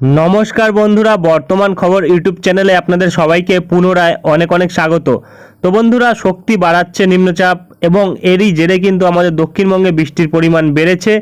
নমস্কার বন্ধুরা, বর্তমান খবর ইউটিউব চ্যানেলে আপনাদের সবাইকে পুনরায় অনেক অনেক স্বাগত। তো বন্ধুরা, শক্তি বাড়াচ্ছে নিম্নচাপ এবং এরই জেরে কিন্তু আমাদের দক্ষিণবঙ্গে বৃষ্টির পরিমাণ বেড়েছে।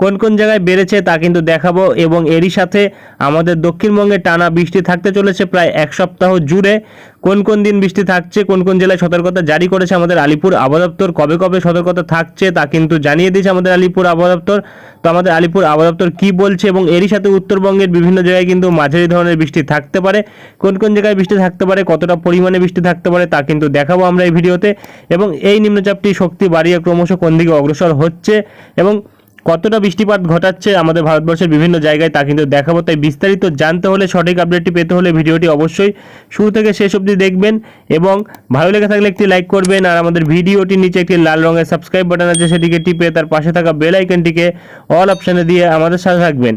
কোন কোন জায়গায় বেড়েছে তা কিন্তু দেখাবো এবং এরই সাথে আমাদের দক্ষিণবঙ্গে টানা বৃষ্টি থাকতে চলেছে প্রায় এক সপ্তাহ জুড়ে। কোন কোন দিন বৃষ্টি থাকছে, কোন কোন জেলায় সতর্কতা জারি করেছে আমাদের আলিপুর আবহাওয়া দপ্তর কবে কবে সতর্কতা থাকছে তা কিন্তু জানিয়ে দিয়েছে আমাদের আলিপুর আবহাওয়া দপ্তর তো আমাদের আলিপুর আবহাওয়া দপ্তর কী বলছে এবং এরই সাথে উত্তরবঙ্গের বিভিন্ন জায়গায় কিন্তু মাঝারি ধরনের বৃষ্টি থাকতে পারে। কোন কোন জায়গায় বৃষ্টি থাকতে পারে, কতটা পরিমাণে বৃষ্টি থাকতে পারে তা কিন্তু দেখাবো আমরা এই ভিডিওতে। এবং এই নিম্নচাপটি শক্তি বাড়িয়ে ক্রমশ কোন দিকে অগ্রসর হচ্ছে এবং কতটা বৃষ্টিপাত ঘটাচ্ছে আমাদের ভারতবর্ষের বিভিন্ন জায়গায় তা কিন্তু দেখাবো। তাই বিস্তারিত জানতে হলে, সঠিক আপডেটটি পেতে হলে ভিডিওটি অবশ্যই শুরু থেকে শেষ অবধি দেখবেন এবং ভালো লেগে থাকলে একটি লাইক করবেন আর আমাদের ভিডিওটির নিচে একটি লাল রঙের সাবস্ক্রাইব বাটন আছে, সেটিকে টিপে তার পাশে থাকা বেল আইকনটিকে অল অপশানে দিয়ে আমাদের সাথে থাকবেন।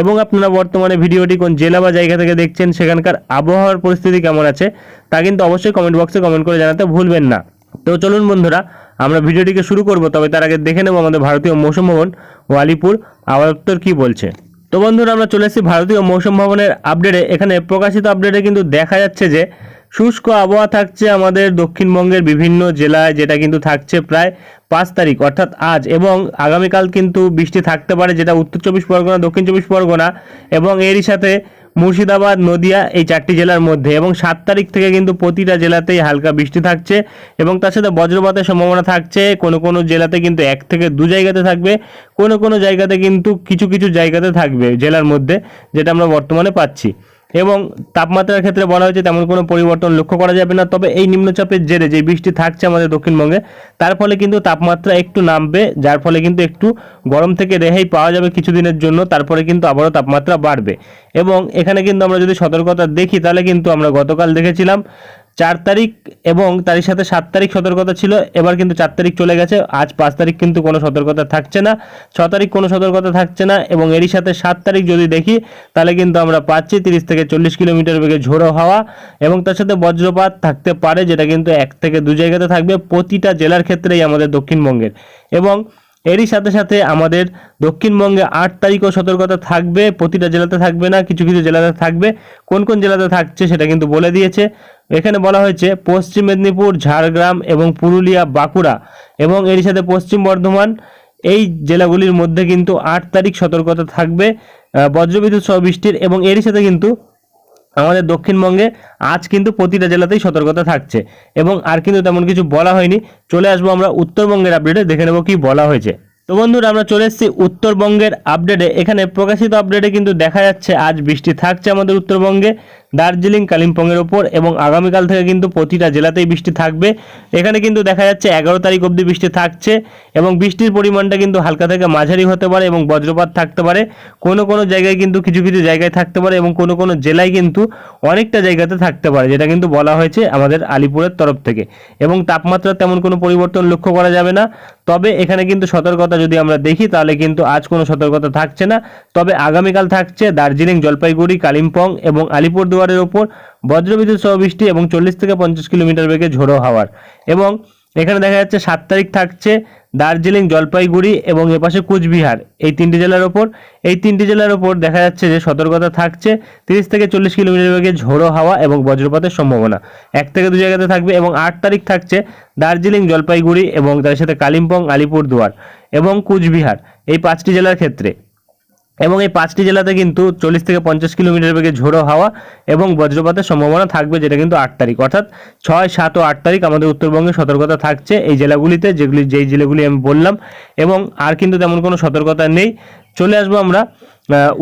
এবং আপনারা বর্তমানে ভিডিওটি কোন জেলা বা জায়গা থেকে দেখছেন, সেখানকার আবহাওয়ার পরিস্থিতি কেমন আছে, তা কিন্তু অবশ্যই কমেন্ট বক্সে কমেন্ট করে জানাতে ভুলবেন না। তো চলুন বন্ধুরা আমরা ভিডিওটিকে শুরু করব, তবে তার আগে দেখে নেব আমাদের ভারতীয় মৌসুম ভবন ও আলিপুর আবহাওয়া কী বলছে। তো বন্ধুরা, আমরা চলে এসেছি ভারতীয় মৌসুম ভবনের আপডেটে এখানে প্রকাশিত আপডেটে কিন্তু দেখা যাচ্ছে যে, শুষ্ক আবহাওয়া থাকছে আমাদের দক্ষিণবঙ্গের বিভিন্ন জেলায়, যেটা কিন্তু থাকছে প্রায় পাঁচ তারিখ, অর্থাৎ আজ। এবং আগামীকাল কিন্তু বৃষ্টি থাকতে পারে, যেটা উত্তর চব্বিশ পরগনা, দক্ষিণ চব্বিশ পরগনা এবং এরই সাথে মুর্শিদাবাদ, নদিয়া এই চারটি জেলার মধ্যে এবং সাত তারিখ থেকে কিন্তু প্রতিটা জেলাতেই হালকা বৃষ্টি থাকছে এবং তার সাথে বজ্রপাতের সম্ভাবনা থাকছে। কোনো কোনো জেলাতে কিন্তু এক থেকে দু জায়গাতে থাকবে, কোনো কোনো জায়গাতে কিন্তু কিছু কিছু জায়গাতে থাকবে জেলার মধ্যে, যেটা আমরা বর্তমানে পাচ্ছি। এবং তাপমাত্রার ক্ষেত্রে বলা হয়েছে তেমন কোনো পরিবর্তন লক্ষ্য করা যাবে না। তবে এই নিম্নচাপের জেরে যে বৃষ্টি থাকছে আমাদের দক্ষিণবঙ্গে, তার ফলে কিন্তু তাপমাত্রা একটু নামবে, যার ফলে কিন্তু একটু গরম থেকে রেহাই পাওয়া যাবে কিছুদিনের জন্য তারপরে কিন্তু আবারও তাপমাত্রা বাড়বে। এবং এখানে কিন্তু আমরা যদি সতর্কতা দেখি, তাহলে কিন্তু আমরা গতকাল দেখেছিলাম চার তারিখ এবং তারই সাথে সাত তারিখ সতর্কতা ছিল, এবার কিন্তু চার তারিখ চলে গেছে। আজ পাঁচ তারিখ কিন্তু কোনো সতর্কতা থাকছে না। ছ তারিখ কোনো সতর্কতা থাকছে না এবং এরই সাথে সাত তারিখ যদি দেখি, তাহলে কিন্তু আমরা পাচ্ছি তিরিশ থেকে চল্লিশ কিলোমিটার বেগে ঝোড়ো হাওয়া এবং তার সাথে বজ্রপাত থাকতে পারে, যেটা কিন্তু এক থেকে দু জায়গাতে থাকবে। প্রতিটা জেলার ক্ষেত্রেই আমাদের দক্ষিণবঙ্গের। এবং এরই সাথে সাথে আমাদের দক্ষিণবঙ্গে আট তারিখও সতর্কতা থাকবে, প্রতিটা জেলাতে থাকবে না, কিছু কিছু জেলাতে থাকবে। কোন কোন জেলাতে থাকছে সেটা কিন্তু বলে দিয়েছে। এখানে বলা হয়েছে পশ্চিম মেদিনীপুর, ঝাড়গ্রাম এবং পুরুলিয়া, বাঁকুড়া এবং এরই সাথে পশ্চিম বর্ধমান। এই জেলাগুলির মধ্যে কিন্তু আট তারিখ সতর্কতা থাকবে। বজ্রবিদ্যুৎ সহ বৃষ্টির এবং এরই সাথে কিন্তু আমাদের দক্ষিণবঙ্গে আজ কিন্তু প্রতিটা জেলাতেই সতর্কতা থাকছে। এবং আর কিন্তু তেমন কিছু বলা হয়নি। চলে আসব আমরা উত্তরবঙ্গের আপডেটে দেখে নেব কি বলা হয়েছে। তো বন্ধুরা, আমরা চলে এসেছি উত্তরবঙ্গের আপডেটে এখানে প্রকাশিত আপডেটে কিন্তু দেখা যাচ্ছে, আজ বৃষ্টি থাকছে আমাদের উত্তরবঙ্গে। দার্জিলিং, কালিম্পংয়ের ওপর এবং আগামীকাল থেকে কিন্তু প্রতিটা জেলাতেই বৃষ্টি থাকবে। এখানে কিন্তু দেখা যাচ্ছে এগারো তারিখ অবধি বৃষ্টি থাকছে এবং বৃষ্টির পরিমাণটা কিন্তু হালকা থেকে মাঝারি হতে পারে এবং বজ্রপাত থাকতে পারে। কোনো কোনো জায়গায় কিন্তু কিছু কিছু জায়গায় থাকতে পারে এবং কোনো কোনো জেলায় কিন্তু অনেকটা জায়গাতে থাকতে পারে, যেটা কিন্তু বলা হয়েছে আমাদের আলিপুরের তরফ থেকে। এবং তাপমাত্রা তেমন কোনো পরিবর্তন লক্ষ্য করা যাবে না। তবে এখানে কিন্তু সতর্কতা যদি আমরা দেখি, তাহলে কিন্তু আজ কোনো সতর্কতা থাকছে না। তবে আগামীকাল থাকছে দার্জিলিং, জলপাইগুড়ি, কালিম্পং এবং আলিপুরদুয়ারের ওপর বজ্রবিদ্যুৎ সহ বৃষ্টি এবং চল্লিশ থেকে পঞ্চাশ কিলোমিটার বেগে ঝোড়ো হাওয়ার। এবং এখানে দেখা যাচ্ছে সাত তারিখ থাকছে দার্জিলিং, জলপাইগুড়ি এবং এপাশে কুচবিহার। এই তিনটি জেলার ওপর, এই তিনটি জেলার ওপর দেখা যাচ্ছে যে সতর্কতা থাকছে তিরিশ থেকে চল্লিশ কিলোমিটার বেগে ঝোড়ো হাওয়া এবং বজ্রপাতের সম্ভাবনা। এক থেকে দু জায়গাতে থাকবে এবং আট তারিখ থাকছে দার্জিলিং, জলপাইগুড়ি এবং তার সাথে কালিম্পং, আলিপুরদুয়ার এবং কুচবিহার। এই পাঁচটি জেলার ক্ষেত্রে। এবং এই পাঁচটি জেলাতে কিন্তু চল্লিশ থেকে পঞ্চাশ কিলোমিটার বেগে ঝোড়ো হাওয়া এবং বজ্রপাতের সম্ভাবনা থাকবে, যেটা কিন্তু আট তারিখ। অর্থাৎ ছয়, সাত ও আট তারিখ আমাদের উত্তরবঙ্গে সতর্কতা থাকছে এই জেলাগুলিতে, যেগুলি, যেই জেলাগুলি আমি বললাম। এবং আর কিন্তু তেমন কোনো সতর্কতা নেই। চলে আসব আমরা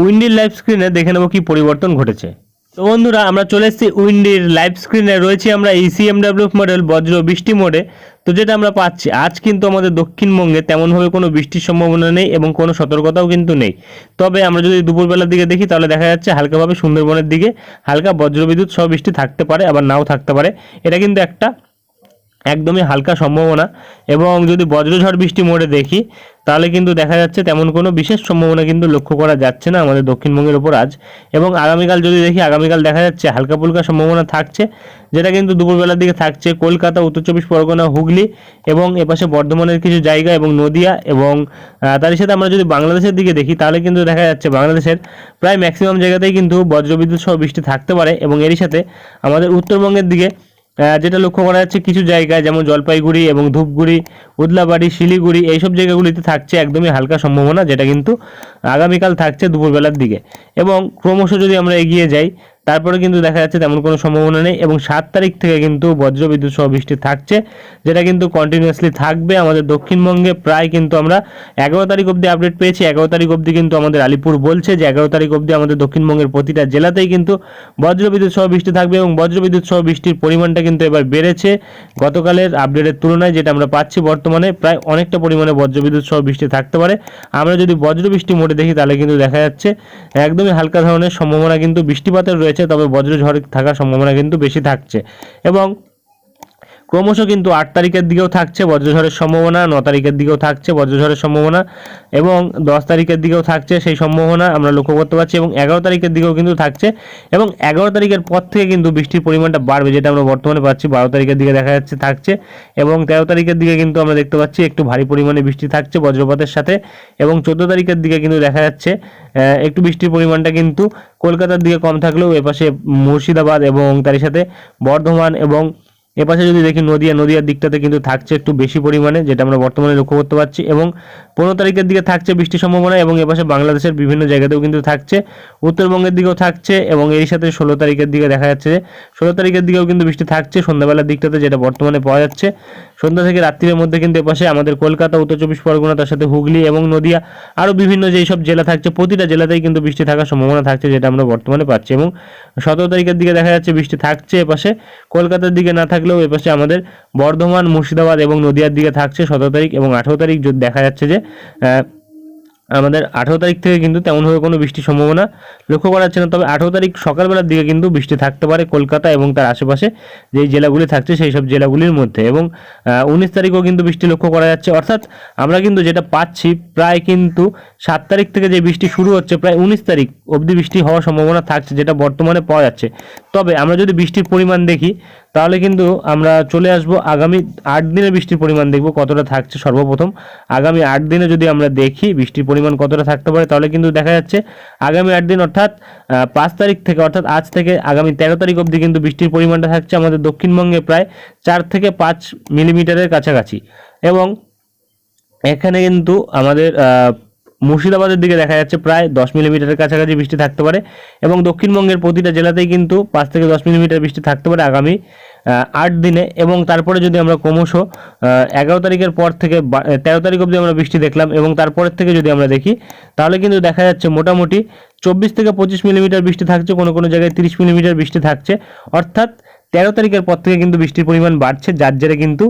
উইন্ডিল লাইভ স্ক্রিনে দেখে নেব কি পরিবর্তন ঘটেছে। তো বন্ধুরা, আমরা চলে এসেছি উইন্ডির লাইভ স্ক্রিনে রয়েছি আমরা ইসিএমডাব্লিউ মডেল বজ্র বৃষ্টি মোডে তো যেটা আমরা পাচ্ছি, আজ কিন্তু আমাদের দক্ষিণবঙ্গে তেমনভাবে কোনো বৃষ্টির সম্ভাবনা নেই এবং কোনো সতর্কতাও কিন্তু নেই। তবে আমরা যদি দুপুরবেলার দিকে দেখি, তাহলে দেখা যাচ্ছে হালকাভাবে সুন্দরবনের দিকে হালকা বজ্রবিদ্যুৎ সহ বৃষ্টি থাকতে পারে, আবার নাও থাকতে পারে। এটা কিন্তু একটা একদমই হালকা সম্ভাবনা এবং যদি বজ্রঝড় বৃষ্টি মোড়ে দেখি, তাহলে কিন্তু দেখা যাচ্ছে তেমন কোনো বিশেষ সম্ভাবনা কিন্তু লক্ষ্য করা যাচ্ছে না আমাদের দক্ষিণবঙ্গের ওপর আজ। এবং আগামীকাল যদি দেখি, আগামীকাল দেখা যাচ্ছে হালকা ফুলকা সম্ভাবনা থাকছে, যেটা কিন্তু দুপুরবেলার দিকে থাকছে কলকাতা, উত্তর চব্বিশ পরগনা, হুগলি এবং এপাশে বর্ধমানের কিছু জায়গা এবং নদিয়া এবং তারই সাথে আমরা যদি বাংলাদেশের দিকে দেখি, তাহলে কিন্তু দেখা যাচ্ছে বাংলাদেশের প্রায় ম্যাক্সিমাম জায়গাতেই কিন্তু বজ্রবিদ্যুৎ সহ বৃষ্টি থাকতে পারে এবং এরই সাথে আমাদের উত্তরবঙ্গের দিকে যেটা লক্ষ্য করা যাচ্ছে কিছু জায়গায়, যেমন জলপাইগুড়ি এবং ধূপগুড়ি, উদলাবাড়ি, শিলিগুড়ি, এইসব জায়গাগুলিতে থাকছে একদমই হালকা সম্ভাবনা, যেটা কিন্তু আগামীকাল থাকছে দুপুরবেলার দিকে। এবং ক্রমশ যদি আমরা এগিয়ে যাই তারপরে কিন্তু দেখা যাচ্ছে তেমন কোনো সম্ভাবনা নেই এবং সাত তারিখ থেকে কিন্তু বজ্রবিদ্যুৎ সহ বৃষ্টি থাকছে, যেটা কিন্তু কন্টিনিউয়াসলি থাকবে আমাদের দক্ষিণবঙ্গে। প্রায় কিন্তু আমরা এগারো তারিখ অবধি আপডেট পেয়েছি, এগারো তারিখ অবধি কিন্তু আমাদের আলিপুর বলছে যে এগারো তারিখ অবধি আমাদের দক্ষিণবঙ্গের প্রতিটা জেলাতেই কিন্তু বজ্রবিদ্যুৎ সহ বৃষ্টি থাকবে এবং বজ্রবিদ্যুৎ সহ বৃষ্টির পরিমাণটা কিন্তু এবার বেড়েছে গতকালের আপডেটের তুলনায়, যেটা আমরা পাচ্ছি বর্তমানে প্রায় অনেকটা পরিমাণে বজ্রবিদ্যুৎ সহ বৃষ্টি থাকতে পারে। আমরা যদি বজ্রবৃষ্টি মোটে দেখি, তাহলে কিন্তু দেখা যাচ্ছে একদমই হালকা ধরনের সম্ভাবনা কিন্তু বৃষ্টিপাতের রয়েছে। তবে বজ্রঝড় থাকার সম্ভাবনা কিন্তু বেশি থাকছে। এবং ক্রমশ কিন্তু আট তারিখের দিকেও থাকছে বজ্রঝড়ের সম্ভাবনা, ন তারিখের দিকেও থাকছে বজ্রঝড়ের সম্ভাবনা এবং দশ তারিখের দিকেও থাকছে সেই সম্ভাবনা আমরা লক্ষ্য করতে পারছি এবং এগারো তারিখের দিকেও কিন্তু থাকছে এবং এগারো তারিখের পর থেকে কিন্তু বৃষ্টির পরিমাণটা বাড়বে যেটা আমরা বর্তমানে পাচ্ছি। বারো তারিখের দিকে দেখা যাচ্ছে থাকছে এবং তেরো তারিখের দিকে কিন্তু আমরা দেখতে পাচ্ছি একটু ভারী পরিমাণে বৃষ্টি থাকছে বজ্রপাতের সাথে এবং চোদ্দ তারিখের দিকে কিন্তু দেখা যাচ্ছে একটু বৃষ্টির পরিমাণটা কিন্তু কলকাতার দিকে কম থাকলেও এপাশে মুর্শিদাবাদ এবং তারই সাথে বর্ধমান এবং এপাশে যদি দেখি নদিয়া, নদিয়ার দিকটাতে কিন্তু থাকছে একটু বেশি পরিমাণে, যেটা আমরা বর্তমানে লক্ষ্য করতে পারছি। এবং পনেরো তারিখের দিকে থাকছে বৃষ্টির সম্ভাবনা এবং এপাশে বাংলাদেশের বিভিন্ন জায়গাতেও কিন্তু থাকছে। উত্তরবঙ্গের দিকেও থাকছে এবং এর সাথে ষোলো তারিখের দিকে দেখা যাচ্ছে যে, ষোলো তারিখের দিকেও কিন্তু বৃষ্টি থাকছে সন্ধ্যাবেলার দিকটাতে, যেটা বর্তমানে পাওয়া যাচ্ছে। সন্ধ্যা থেকে রাত্রির মধ্যে কিন্তু এপাশে আমাদের কলকাতা, উত্তর চব্বিশ পরগনা, তার সাথে হুগলি এবং নদিয়া, আরও বিভিন্ন যেই সব জেলা থাকছে, প্রতিটা জেলাতেই কিন্তু বৃষ্টি থাকার সম্ভাবনা থাকছে, যেটা আমরা বর্তমানে পাচ্ছি। এবং সতেরো তারিখের দিকে দেখা যাচ্ছে বৃষ্টি থাকছে এপাশে। কলকাতার দিকে না থাকলেও এপাশে আমাদের বর্ধমান, মুর্শিদাবাদ এবং নদিয়ার দিকে থাকছে সতেরো তারিখ এবং আঠেরো তারিখ দেখা যাচ্ছে যে আমাদের আঠেরো তারিখ থেকে কিন্তু তেমনভাবে কোনো বৃষ্টির সম্ভাবনা লক্ষ্য করা যাচ্ছে না। তবে আঠেরো তারিখ সকালবেলার দিকে কিন্তু বৃষ্টি থাকতে পারে কলকাতা এবং তার আশেপাশে যেই জেলাগুলি থাকছে সেই সব জেলাগুলির মধ্যে এবং উনিশ তারিখও কিন্তু বৃষ্টি লক্ষ্য করা যাচ্ছে। অর্থাৎ আমরা কিন্তু যেটা পাচ্ছি প্রায় কিন্তু সাত তারিখ থেকে যে বৃষ্টি শুরু হচ্ছে, প্রায় উনিশ তারিখ অবধি বৃষ্টি হওয়ার সম্ভাবনা থাকছে, যেটা বর্তমানে পাওয়া যাচ্ছে। তবে আমরা যদি বৃষ্টির পরিমাণ দেখি, তাহলে কিন্তু আমরা চলে আসব আগামী আট দিনের বৃষ্টির পরিমাণ দেখব কতটা থাকছে সর্বপ্রথম। আগামী আট দিনে যদি আমরা দেখি বৃষ্টির পরিমাণ কতটা থাকতে পারে, তাহলে কিন্তু দেখা যাচ্ছে আগামী আট দিন অর্থাৎ পাঁচ তারিখ থেকে অর্থাৎ আজ থেকে আগামী তেরো তারিখ অবধি কিন্তু বৃষ্টির পরিমাণটা থাকছে আমাদের দক্ষিণবঙ্গে প্রায় চার থেকে পাঁচ মিলিমিটারের কাছাকাছি। এবং এখানে কিন্তু আমাদের মুর্শিদাবাদের দিকে দেখা যাচ্ছে প্রায় দশ মিলিমিটারের কাছাকাছি বৃষ্টি থাকতে পারে এবং দক্ষিণবঙ্গের প্রতিটা জেলাতেই কিন্তু পাঁচ থেকে দশ মিলিমিটার বৃষ্টি থাকতে পারে আগামী আট দিনে এবং তারপরে যদি আমরা ক্রমশ এগারো তারিখের পর থেকে তেরো তারিখ অবধি আমরা বৃষ্টি দেখলাম এবং তারপরের থেকে যদি আমরা দেখি, তাহলে কিন্তু দেখা যাচ্ছে মোটামুটি চব্বিশ থেকে পঁচিশ মিলিমিটার বৃষ্টি থাকছে, কোনো কোনো জায়গায় তিরিশ মিলিমিটার বৃষ্টি থাকছে। অর্থাৎ তেরো তারিখের পর থেকে কিন্তু বৃষ্টির পরিমাণ বাড়ছে, যার জেরে কিন্তু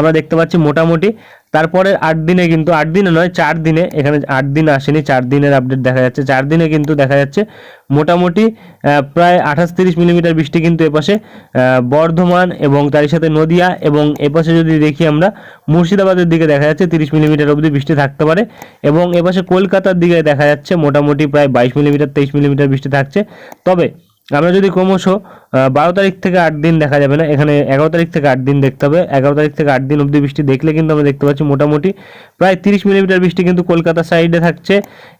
আমরা দেখতে পাচ্ছি মোটামুটি। তারপরে আট দিনে কিন্তু, আট দিনে নয়, চার দিনে, এখানে আট দিন আসেনি, চার দিনের আপডেট দেখা যাচ্ছে। চার দিনে কিন্তু দেখা যাচ্ছে মোটামুটি প্রায় আঠাশ তিরিশ মিলিমিটার বৃষ্টি কিন্তু এপাশে বর্ধমান এবং তারই সাথে নদিয়া এবং এপাশে যদি দেখি আমরা, মুর্শিদাবাদের দিকে দেখা যাচ্ছে তিরিশ মিলিমিটার অবধি বৃষ্টি থাকতে পারে এবং এপাশে কলকাতার দিকে দেখা যাচ্ছে মোটামুটি প্রায় বাইশ মিলিমিটার, তেইশ মিলিমিটার বৃষ্টি থাকছে। তবে আমরা যদি ক্রমশ বারো তারিখ থেকে আট দিন দেখা যাবে না, এখানে এগারো তারিখ থেকে আট দিন দেখতে হবে। এগারো তারিখ থেকে আট দিন অবধি বৃষ্টি দেখলে কিন্তু আমরা দেখতে পাচ্ছি মোটামুটি প্রায় তিরিশ মিলিমিটার বৃষ্টি কিন্তু কলকাতা সাইডে থাকছে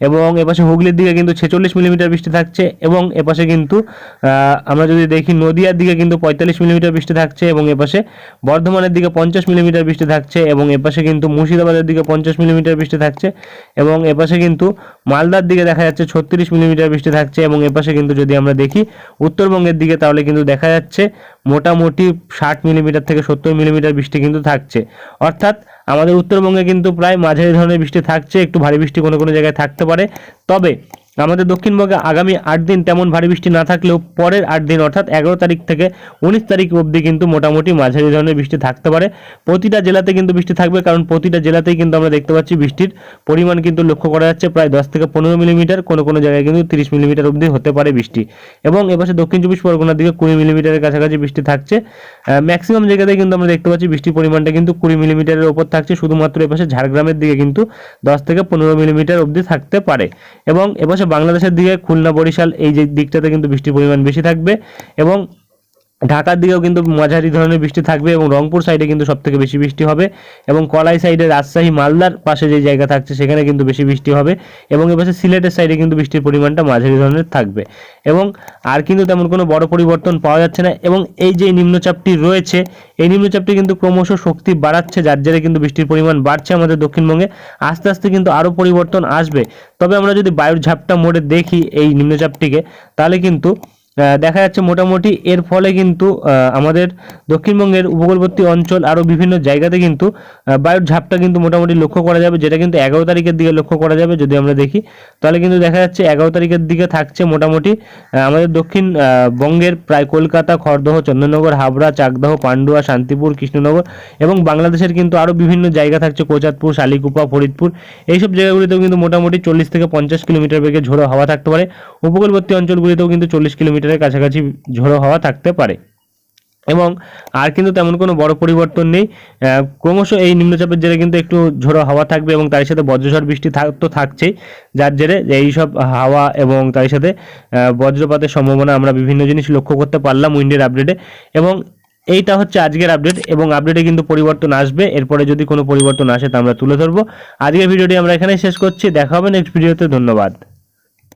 এবং এপাশে হুগলির দিকে কিন্তু ছেচল্লিশ মিলিমিটার বৃষ্টি থাকছে এবং এপাশে কিন্তু আমরা যদি দেখি নদিয়ার দিকে কিন্তু পঁয়তাল্লিশ মিলিমিটার বৃষ্টি থাকছে এবং এপাশে বর্ধমানের দিকে পঞ্চাশ মিলিমিটার বৃষ্টি থাকছে এবং এপাশে কিন্তু মুর্শিদাবাদের দিকে পঞ্চাশ মিলিমিটার বৃষ্টি থাকছে এবং এপাশে কিন্তু মালদার দিকে দেখা যাচ্ছে ছত্রিশ মিলিমিটার বৃষ্টি থাকছে এবং এপাশে কিন্তু যদি আমরা দেখি উত্তরবঙ্গের দিকে তাহলে কিন্তু দেখা যাচ্ছে মোটামুটি ষাট মিলিমিটার থেকে সত্তর মিলিমিটার বৃষ্টি কিন্তু থাকছে। অর্থাৎ আমাদের উত্তরবঙ্গে কিন্তু প্রায় মাঝারি ধরনের বৃষ্টি থাকছে, একটু ভারী বৃষ্টি কোনো কোনো জায়গায় থাকতে পারে। তবে আমাদের দক্ষিণবঙ্গে আগামী আট দিন তেমন ভারী বৃষ্টি না থাকলেও পরের আট দিন, অর্থাৎ এগারো তারিখ থেকে উনিশ তারিখ অবধি কিন্তু মোটামুটি মাঝারি ধরনের বৃষ্টি থাকতে পারে। প্রতিটা জেলাতে কিন্তু বৃষ্টি থাকবে, কারণ প্রতিটা জেলাতেই কিন্তু আমরা দেখতে পাচ্ছি বৃষ্টির পরিমাণ কিন্তু লক্ষ্য করা যাচ্ছে প্রায় দশ থেকে পনেরো মিলিমিটার। কোনো কোনো জায়গায় কিন্তু তিরিশ মিলিমিটার অবধি হতে পারে বৃষ্টি। এবং এপাশে দক্ষিণ চব্বিশ পরগনার দিকে কুড়ি মিলিমিটারের কাছাকাছি বৃষ্টি থাকছে। ম্যাক্সিমাম জায়গাতে কিন্তু আমরা দেখতে পাচ্ছি বৃষ্টির পরিমাণটা কিন্তু কুড়ি মিলিমিটারের ওপর থাকছে। শুধুমাত্র এপাশে ঝাড়গ্রামের দিকে কিন্তু দশ থেকে পনেরো মিলিমিটার অবধি থাকতে পারে। এবং এপাশে বাংলাদেশের দিকে খুলনা বরিশাল এই যে দিকটাতে কিন্তু বৃষ্টির পরিমাণ বেশি থাকবে এবং ঢাকার দিকেও কিন্তু মাঝারি ধরনের বৃষ্টি থাকবে এবং রংপুর সাইডে কিন্তু সব থেকে বেশি বৃষ্টি হবে এবং কলাই সাইডে রাজশাহী, মালদার পাশে যে জায়গা থাকছে সেখানে কিন্তু বেশি বৃষ্টি হবে এবং এপাশে সিলেটের সাইডে কিন্তু বৃষ্টির পরিমাণটা মাঝারি ধরনের থাকবে এবং আর কিন্তু তেমন কোনো বড় পরিবর্তন পাওয়া যাচ্ছে না এবং এই যে নিম্নচাপটি রয়েছে, এই নিম্নচাপটি কিন্তু ক্রমশ শক্তি বাড়াচ্ছে যার জেরে কিন্তু বৃষ্টির পরিমাণ বাড়ছে আমাদের দক্ষিণবঙ্গে। আস্তে আস্তে কিন্তু আরও পরিবর্তন আসবে। তবে আমরা যদি বায়ুর ঝাপটা মোড়ে দেখি এই নিম্নচাপটিকে, তাহলে কিন্তু দেখা যাচ্ছে মোটামুটি এর ফলে কিন্তু আমাদের দক্ষিণবঙ্গের উপকূলবর্তী অঞ্চল আরও বিভিন্ন জায়গাতে কিন্তু বায়ুর ঝাপটা কিন্তু মোটামুটি লক্ষ্য করা যাবে, যেটা কিন্তু এগারো তারিখের দিকে লক্ষ্য করা যাবে যদি আমরা দেখি। তাহলে কিন্তু দেখা যাচ্ছে এগারো তারিখের দিকে থাকছে মোটামুটি আমাদের দক্ষিণ বঙ্গের প্রায় কলকাতা, খড়দহ, চন্দননগর, হাবড়া, চাকদহ, পান্ডুয়া, শান্তিপুর, কৃষ্ণনগর এবং বাংলাদেশের কিন্তু আরও বিভিন্ন জায়গা থাকছে কোচাতপুর শালিকুপা, ফরিদপুর। এইসব জায়গাগুলিতেও কিন্তু মোটামুটি চল্লিশ থেকে পঞ্চাশ কিলোমিটার বেগে ঝোড়ো হাওয়া থাকতে পারে। উপকূলবর্তী অঞ্চলগুলিতেও কিন্তু চল্লিশ কিলোমিটারের কাছাকাছি ঝোড়ো হাওয়া থাকতে পারে। এবং আর কিন্তু তেমন কোনো বড় পরিবর্তন নেই। ক্রমশ এই নিম্নচাপের জেরে কিন্তু একটু ঝোড়ো হাওয়া থাকবে এবং তার সাথে বজ্রঝড় বৃষ্টি তো থাকছেই। যার জেরে এই সব হাওয়া এবং তার সাথে বজ্রপাতের সম্ভাবনা আমরা বিভিন্ন জিনিস লক্ষ্য করতে পারলাম উইন্ডের আপডেটে। এবং এইটা হচ্ছে আজকের আপডেট এবং আপডেটে কিন্তু পরিবর্তন আসবে। এরপরে যদি কোনো পরিবর্তন আসে তা আমরা তুলে ধরবো। আজকের ভিডিওটি আমরা এখানেই শেষ করছি। দেখা হবে নেক্সট ভিডিওতে ধন্যবাদ।